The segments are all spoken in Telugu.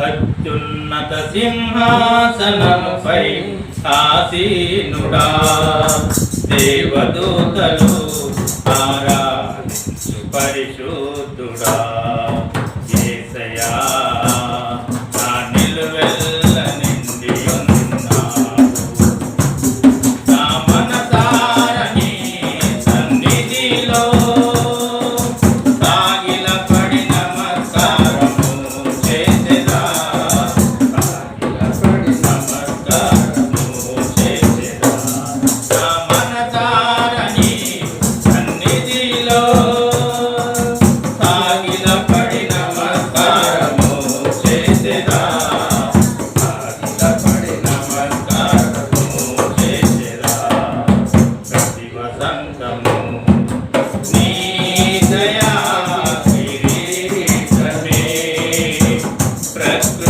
అత్యున్నత సింహాసనముపై ఆసీనుడా దేవదూతలు ఆరా పరిశుద్ధుడా.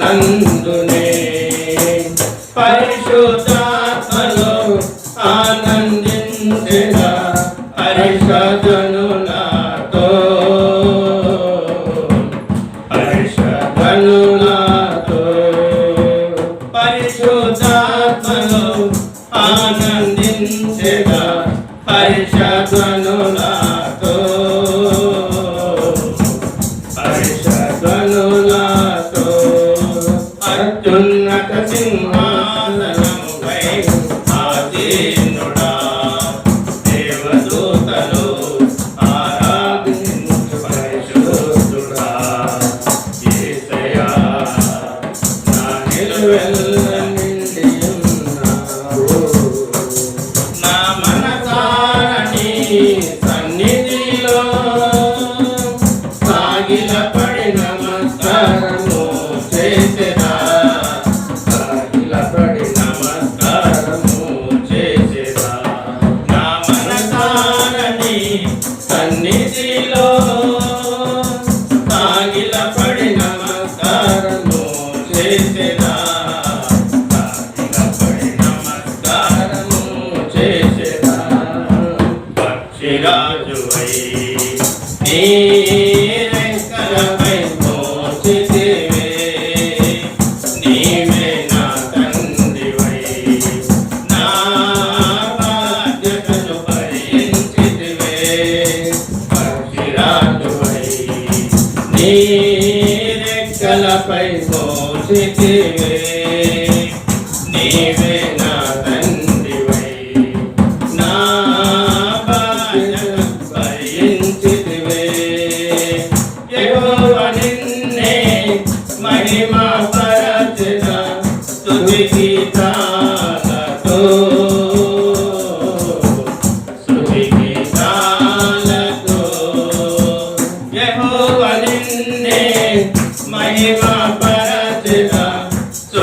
నందునే. పరిశుద్ధాత్మలో ఆనందించిన పరిశోధను నాతో. పరిశోధను